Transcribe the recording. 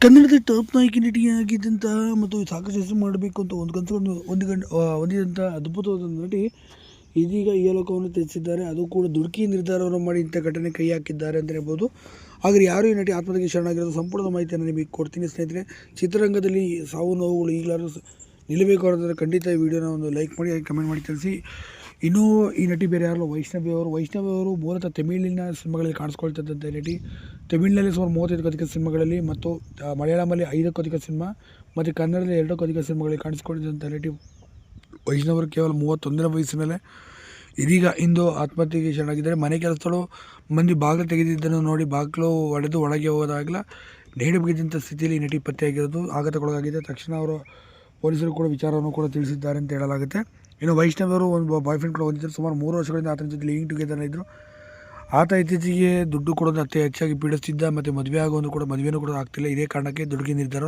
ಕನ್ನಡದ ಟಾಪ್ ನಾಯಕಿ ನಟಿಯಾಗಿದ್ದಂತಹ ಮತ್ತು ಸಾಕಷ್ಟು ಹೆಸರು ಮಾಡಬೇಕು ಅಂತ ಒಂದು ಕನಸು ಒಂದು ಗಂಟೆ ಹೊಂದಿದಂಥ ಅದ್ಭುತವಾದ ನಟಿ ಇದೀಗ ಈ ಲೋಕವನ್ನು ತ್ಯಜಿಸಿದ್ದಾರೆ ಅದು ಕೂಡ ದುಡುಕಿ ನಿರ್ಧಾರವನ್ನು ಮಾಡಿ ಇಂಥ ಘಟನೆ ಕೈ ಹಾಕಿದ್ದಾರೆ ಅಂತ ಹೇಳ್ಬೋದು. ಆದರೆ ಯಾರು ಈ ನಟಿ ಆತ್ಮಹತ್ಯೆಗೆ ಶರಣಾಗಿರೋದು? ಸಂಪೂರ್ಣ ಮಾಹಿತಿಯನ್ನು ನಿಮಗೆ ಕೊಡ್ತೀನಿ ಸ್ನೇಹಿತರೆ. ಚಿತ್ರರಂಗದಲ್ಲಿ ಸಾವು ನೋವುಗಳು ಈಗಲಾದರೂ ನಿಲ್ಲಬೇಕು ಅನ್ನೋದಾದ್ರೆ ಖಂಡಿತ ಈ ವಿಡಿಯೋನ ಒಂದು ಲೈಕ್ ಮಾಡಿ ಕಮೆಂಟ್ ಮಾಡಿ ತಿಳಿಸಿ. ಇನ್ನೂ ಈ ನಟಿ ಬೇರೆ ಯಾರಲ್ಲ? ವೈಷ್ಣವಿ ಅವರು. ವೈಷ್ಣವಿ ಅವರು ಮೂಲತಃ ತಮಿಳಿನ ಸಿನಿಮಾಗಳಲ್ಲಿ ಕಾಣಿಸ್ಕೊಳ್ತಿದ್ದಂಥ ನಟಿ. ತಮಿಳಿನಲ್ಲಿ ಸುಮಾರು ಮೂವತ್ತೈದಕ್ಕೂ ಅಧಿಕ ಸಿನಿಮಾಗಳಲ್ಲಿ ಮತ್ತು ಮಲಯಾಳಮಲ್ಲಿ ಐದಕ್ಕೂ ಅಧಿಕ ಸಿನಿಮಾ ಮತ್ತು ಕನ್ನಡದಲ್ಲಿ ಎರಡಕ್ಕೂ ಅಧಿಕ ಸಿನಿಮಾಗಳಲ್ಲಿ ಕಾಣಿಸ್ಕೊಂಡಿದ್ದಂಥ ನಟಿ ವೈಷ್ಣವರು ಕೇವಲ ಮೂವತ್ತೊಂದನೇ ವಯಸ್ಸಿನಲ್ಲೇ. ಇದೀಗ ಇಂದು ಆತ್ಮಹತ್ಯೆಗೆ ಶರಣಾಗಿದ್ದಾರೆ. ಮನೆ ಕೆಲಸಗಳು ಮಂದಿ ಬಾಗಿಲು ತೆಗೆದಿದ್ದನ್ನು ನೋಡಿ ಬಾಗಿಲು ಒಡೆದು ಒಳಗೆ ಹೋದಾಗಲ ನೇಣು ಬಿಗಿದಂಥ ಸ್ಥಿತಿಯಲ್ಲಿ ನಟಿ ಪತ್ತೆಯಾಗಿರೋದು ಆಘಾತಕ್ಕೊಳಗಾಗಿದೆ. ತಕ್ಷಣ ಅವರು ಪೊಲೀಸರು ಕೂಡ ವಿಚಾರವನ್ನು ಕೂಡ ತಿಳಿಸಿದ್ದಾರೆ ಅಂತ ಹೇಳಲಾಗುತ್ತೆ. ಇನ್ನು ವೈಷ್ಣವರು ಒಂದು ಬಾಯ್ ಫ್ರೆಂಡ್ ಕೂಡ ಹೊಂದಿದ್ದರು. ಸುಮಾರು ಮೂರು ವರ್ಷಗಳಿಂದ ಆತನ ಜೊತೆ ಲಿವಿಂಗ್ ಟುಗೆದರ್ ಇದ್ದರು ಆತ ಇತ್ತೀಚೆಗೆ ದುಡ್ಡು ಕೊಡೋದು ಅತಿ ಹೆಚ್ಚಾಗಿ ಪೀಡಿಸ್ತಿದ್ದ ಮತ್ತು ಮದುವೆ ಆಗೋದು ಕೂಡ ಮದುವೆನೂ ಕೂಡ ಆಗ್ತಿಲ್ಲ. ಇದೇ ಕಾರಣಕ್ಕೆ ದುಡುಗಿ ನಿರ್ಧಾರ